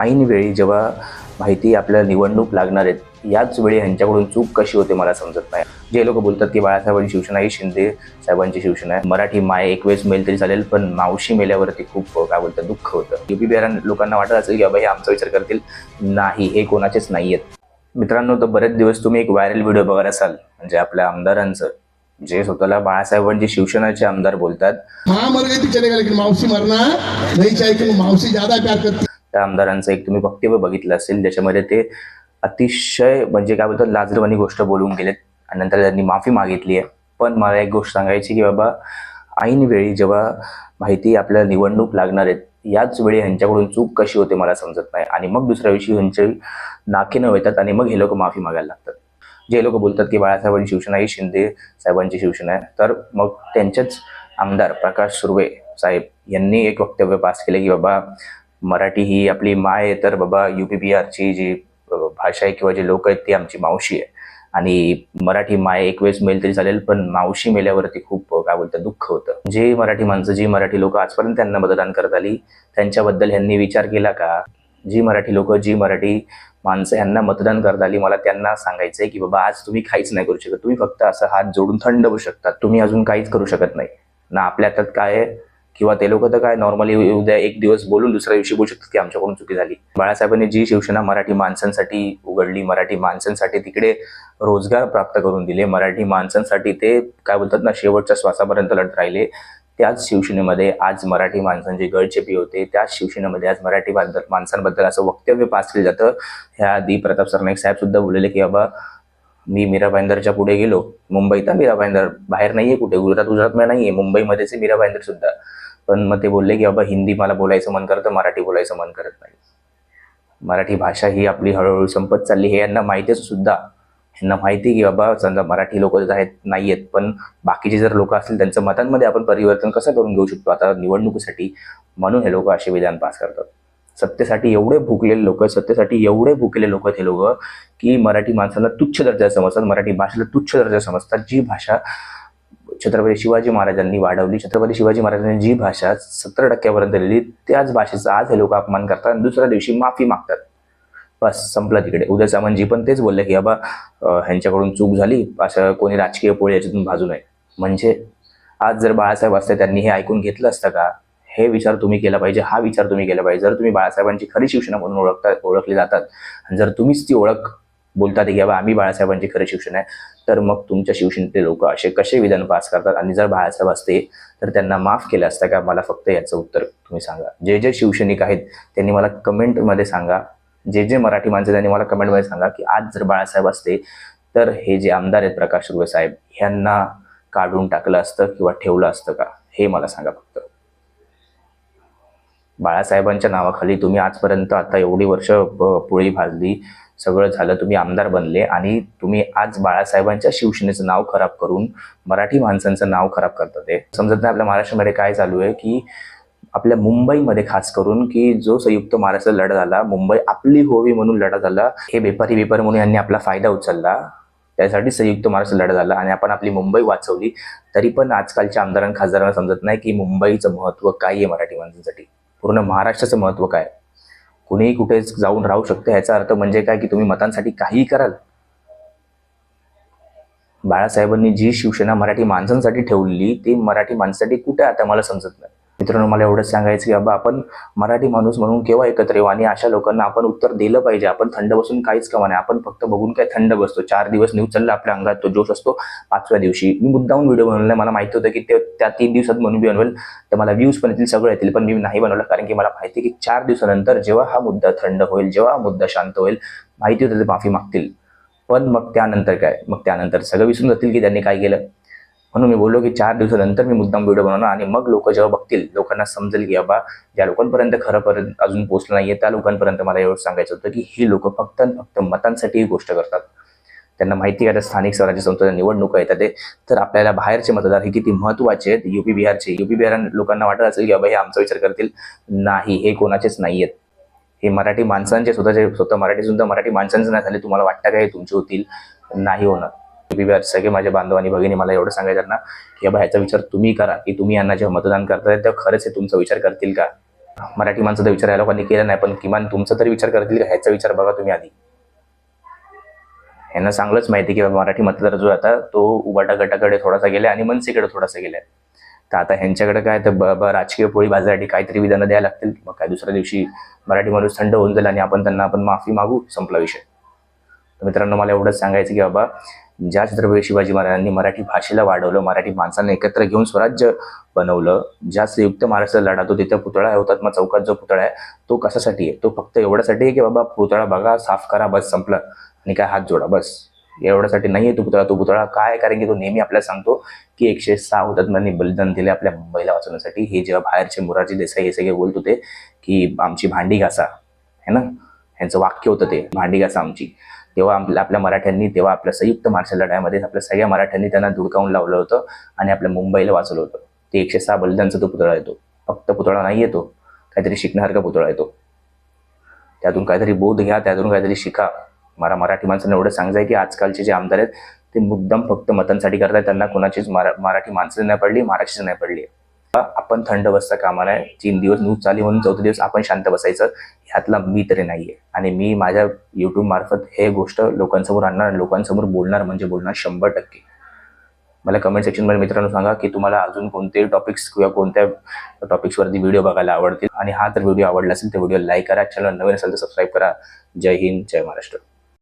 ऐनवेळी जेव्हा माहिती आपल्याला निवडणूक लागणार आहेत याच वेळी ह्यांच्याकडून चूक कशी होते मला समजत नाही. जे लोक बोलतात की बाळासाहेबांची शिवसेना ही शिंदे साहेबांची शिवसेना आहे. मराठी माय एक वेळेस मेल तरी चालेल पण मावशी मेल्यावरती खूप काय बोलतात दुःख होतं. युपी बिहार लोकांना वाटत असेल की बाबा हे आमचा विचार करतील. नाही हे कोणाचेच नाही आहेत मित्रांनो तर बरेच दिवस तुम्ही एक व्हायरल व्हिडिओ बघत असाल म्हणजे आपल्या आमदारांचं. जे स्वतःला बाळासाहेबांची शिवसेनाचे आमदार बोलतात. हाँ मर गई थी चलेगा लेकिन मरना नहीं चाहिए क्योंकि ज्यादा प्यार करती. त्या आमदारांचं एक तुम्ही वक्तव्य बघितलं असेल ज्याच्यामध्ये ते अतिशय म्हणजे काय बोलतात लाजरवाणी गोष्ट बोलून गेलेत आणि नंतर त्यांनी माफी मागितली आहे. पण मला एक गोष्ट सांगायची की बाबा ऐनवेळी जेव्हा माहिती आपल्याला निवडणूक लागणार आहेत याच वेळी ह्यांच्याकडून चूक कशी होते मला समजत नाही. आणि मग दुसऱ्या दिवशी ह्यांचे नाके न येतात आणि मग हे लोक माफी मागायला लागतात. जे लोक बोलतात की बाळासाहेबांची शिवसेना ही शिंदे साहेबांची शिवसेना आहे तर मग त्यांचेच आमदार प्रकाश सुर्वे साहेब यांनी एक वक्तव्य पास केले की बाबा मराठी ही आपली माय आहे तर बाबा यू पी बिहारची जी भाषा आहे किंवा जे लोक आहेत ती आमची मावशी आहे. आणि मराठी माय एक वेळेस मेल तरी चालेल पण मावशी मेल्यावरती खूप काय बोलतात दुःख होतं. जे मराठी माणसं जी मराठी लोक आजपर्यंत त्यांना मतदान करत आली त्यांच्याबद्दल ह्यांनी विचार केला का? जी मराठी लोक जी मराठी माणसं यांना मतदान करता आली मला त्यांना सांगायचंय की बाबा आज तुम्ही काहीच नाही करू शकत. तुम्ही फक्त असं हात जोडून थंड होऊ शकता. तुम्ही अजून काहीच करू शकत नाही. ना आपल्या हातात काय आहे किंवा ते लोक तर काय नॉर्मली उद्या एक दिवस बोलून दुसऱ्या दिवशी बोलू शकतात की आमच्याकडून चुकी झाली. बाळासाहेबांनी जी शिवसेना मराठी माणसांसाठी उघडली मराठी माणसांसाठी तिकडे रोजगार प्राप्त करून दिले मराठी माणसांसाठी ते काय बोलतात ना शेवटच्या श्वासापर्यंत लढत राहिले त्याच शिवसेनेमध्ये आज मराठी माणसांचे गळचेपी होते त्याच शिवसेनेमध्ये आज मराठी माणसांबद्दल असं वक्तव्य पास केलं जातं. ह्या आधी प्रताप सरनाईक साहेब सुद्धा बोललेले की बाबा मी मीरा भाईंदरच्या पुढे गेलो. मुंबईत मीरा भाईंदर. बाहेर नाहीये कुठे. गुजरात गुजरातमध्ये नाहीये. मुंबईमध्येच आहे मीरा भाईंदर सुद्धा. पण मग ते बोलले की बाबा हिंदी मला बोलायचं मन करतं. मराठी बोलायचं मन करत नाही. मराठी भाषा ही आपली हळूहळू संपत चालली. हे यांना माहितीच सुद्धा. यांना माहिती की बाबा समजा मराठी लोक आहेत नाही आहेत पण बाकीचे जर लोक असतील त्यांचं मतांमध्ये आपण परिवर्तन कसं करून घेऊ शकतो? आता निवडणुकीसाठी. म्हणून हे लोक असे विधान पास करतात. सत्तेसाठी एवढे भुकलेले लोक सत्तेसाठी एवढे भुकलेले लोक हे लोक की मराठी माणसाला तुच्छ दर्जा समजतात मराठी भाषेला तुच्छ दर्जा समजतात. जी भाषा छत्रपती शिवाजी महाराजांनी वाढवली छत्रपती शिवाजी महाराजांनी जी भाषा सत्तर टक्क्यापर्यंत दिलेली त्याच भाषेचा आज हे लोक अपमान करतात आणि दुसऱ्या दिवशी माफी मागतात. बस संपला तिकडे. उद्या सामंतजी पण तेच बोलले की बाबा ह्यांच्याकडून चूक झाली असं कोणी राजकीय पोळी याच्यातून भाजू नये. म्हणजे आज जर बाळासाहेब असते त्यांनी हे ऐकून घेतलं असतं का? हे विचार तुम्ही केला पाहिजे हा विचार तुम्ही केला पाहिजे. जर तुम्ही बाळासाहेबांची खरी शिवसेना म्हणून ओळखता ओळखली जातात आणि जर तुम्हीच ती ओळख बोलतात की बाबा आम्ही बाळासाहेबांची खरी शिवसेना आहे तर मग तुमच्या शिवसेनेतले लोक असे कसे विधान पास करतात? आणि जर बाळासाहेब असते तर त्यांना माफ केलं असतं का? मला फक्त याचं उत्तर तुम्ही सांगा. जे जे शिवसैनिक आहेत त्यांनी मला कमेंटमध्ये सांगा. जे जे मराठी माणसं त्यांनी मला कमेंटमध्ये सांगा की आज जर बाळासाहेब असते तर हे जे आमदार आहेत प्रकाश सुर्वे साहेब ह्यांना काढून टाकलं असतं किंवा ठेवलं असतं का? हे मला सांगा फक्त. बाळासाहेबांच्या नावाखाली तुम्ही आजपर्यंत आता एवढी वर्ष पोळी भाजली सगळं झालं तुम्ही आमदार बनले आणि तुम्ही आज बाळासाहेबांच्या शिवसेनेचं नाव खराब करून मराठी माणसांचं नाव खराब करतात ते. समजत नाही आपल्या महाराष्ट्रामध्ये काय चालू आहे की आपल्या मुंबईमध्ये खास करून की जो संयुक्त महाराष्ट्र लढा झाला मुंबई आपली होवी म्हणून लढा झाला हे बेपारी बेपारी म्हणून यांनी आपला फायदा उचलला त्यासाठी संयुक्त महाराष्ट्र लढा झाला आणि आपण आपली मुंबई वाचवली तरी पण आजकालच्या आमदारांना खासदारांना समजत नाही की मुंबईचं महत्त्व काय आहे मराठी माणसांसाठी. पूर्ण महाराष्ट्राचं महत्त्व काय? कुणीही कुठे जाऊन राहू शकतं ह्याचा अर्थ म्हणजे काय की तुम्ही मतांसाठी काहीही कराल. बाळासाहेबांनी जी शिवसेना मराठी माणसांसाठी ठेवलेली ती मराठी माणसासाठी कुठे आता मला समजत नाही. मित्रांनो मला एवढंच सांगायचं की बाबा आपण मराठी माणूस म्हणून केव्हा एकत्र येऊ? आणि अशा लोकांना आपण उत्तर दिलं पाहिजे. आपण थंड बसून काहीच कमा नाही. आपण फक्त बघून काय थंड बसतो. चार दिवस न्यूज चालला आपल्या अंगात तो जोश असतो पाचव्या दिवशी. मी मुद्दाहून व्हिडिओ बनवला मला माहिती होतं की ते त्या तीन दिवसात म्हणून बनवेल. तर मला व्ह्यूज पण येतील सगळं येतील. पण मी नाही बनवलं कारण की मला माहिती आहे की चार दिवसानंतर जेव्हा हा मुद्दा थंड होईल जेव्हा हा मुद्दा शांत होईल माहिती होतं ते माफी मागतील. पण मग त्यानंतर काय? मग त्यानंतर सगळं विसरून जातील की त्यांनी काय केलं? म्हणून मी बोललो की चार दिवसानंतर मी मुद्दाम व्हिडिओ बनवणार आणि मग लोक जेव्हा बघतील लोकांना समजेल की बाबा ज्या लोकांपर्यंत खरंपर्यंत अजून पोहोचलं नाहीये त्या लोकांपर्यंत मला एवढं सांगायचं होतं की ही लोक फक्त फक्त मतांसाठी ही गोष्ट करतात. त्यांना माहिती आहे स्थानिक स्वराज्य संस्थेच्या निवडणुका येतात ते. तर आपल्याला बाहेरचे मतदार हे किती महत्त्वाचे आहेत युपी बिहारचे. युपी बिहार लोकांना वाटत असेल की बाबा हे आमचा विचार करतील. नाही हे कोणाचेच नाही आहेत हे मराठी माणसांचे स्वतःचे स्वतः मराठी सुद्धा मराठी माणसांचे नाही झाले तुम्हाला वाटतं का हे तुमचे होतील? नाही होणार. सगळे माझ्या बांधवांनी भगिनी मला एवढं सांगायचं ना की बाबा ह्याचा विचार तुम्ही करा की तुम्ही यांना जेव्हा मतदान करताय तेव्हा खरंच हे तुमचा विचार करतील का? मराठी माणसाचा विचार या लोकांनी केला नाही पण किमान तुमचा तरी विचार करतील का? ह्याचा विचार बघा तुम्ही आधी. यांना चांगलंच माहिती की मराठी मतदार जो आता तो उबाटा गटाकडे थोडासा गेला आणि मनसेकडे थोडासा गेलाय तर आता ह्यांच्याकडे काय तर राजकीय पोळी बाजारासाठी काहीतरी विधानं द्यायला लागतील. मग काय दुसऱ्या दिवशी मराठी माणूस थंड होऊन जाईल आणि आपण त्यांना आपण माफी मागू संपला विषय. तर मित्रांनो मला एवढंच सांगायचं की बाबा ज्या छत्रपती शिवाजी महाराजांनी मराठी भाषेला वाढवलं मराठी माणसांना एकत्र घेऊन स्वराज्य बनवलं ज्या संयुक्त महाराष्ट्र लढा तो तिथे पुतळा आहे हुतात्मा चौकात जो पुतळा आहे तो कशासाठी आहे? तो फक्त एवढ्यासाठी आहे की बाबा पुतळा बघा साफ करा बस संपलं. आणि काय हात जोडा बस. एवढ्यासाठी नाही आहे तो पुतळा. तो पुतळा काय? कारण की तो नेहमी आपल्याला सांगतो की एकशे सहा हुतात्म्यांनी बलिदान दिले आपल्या मुंबईला वाचवण्यासाठी. हे जेव्हा बाहेरचे मोरारजी देसाई हे सगळे बोलत होते की आमची भांडी घासा है ना? ह्यांचं वाक्य होतं ते भांडी घासा आमची. तेव्हा आपल्या आपल्या मराठ्यांनी तेव्हा आपल्या संयुक्त महाराष्ट्र लढाईमध्ये आपल्या सगळ्या मराठ्यांनी त्यांना धुडकावून लावलं होतं आणि आपल्या मुंबईला वाचवलं होतं. ते एकशे सहा बलिदानचा तो पुतळा येतो. फक्त पुतळा नाही येतो काहीतरी शिकण्यासारखा पुतळा येतो? त्यातून काहीतरी बोध घ्या त्यातून काहीतरी शिका. मला मराठी माणसांना एवढं सांगायचं आहे की आजकालचे जे आमदार आहेत ते मुद्दाम फक्त मतांसाठी करतात त्यांना कोणाचीच मरा मराठी माणसं नाही पडली महाराष्ट्र नाही पडली. आपण थंड बसता कामा नाही तीन दिवस न्यूज चालू म्हणून चौथे दिवस आपण शांत बसायचं. ह्यातला मी तरी नाहीये. आणि मी माझ्या युट्यूब मार्फत हे गोष्ट लोकांसमोर आणणार आणि लोकांसमोर बोलणार म्हणजे बोलणार शंभर टक्के. मला कमेंट सेक्शनमध्ये मित्रांनो सांगा की तुम्हाला अजून कोणते टॉपिक्स किंवा कोणत्या टॉपिक्सवरती व्हिडिओ बघायला आवडतील? आणि हा तर व्हिडिओ आवडला असेल तर व्हिडिओ लाईक करा. चॅनल नवीन असेल तर सबस्क्राईब करा. जय हिंद जय महाराष्ट्र.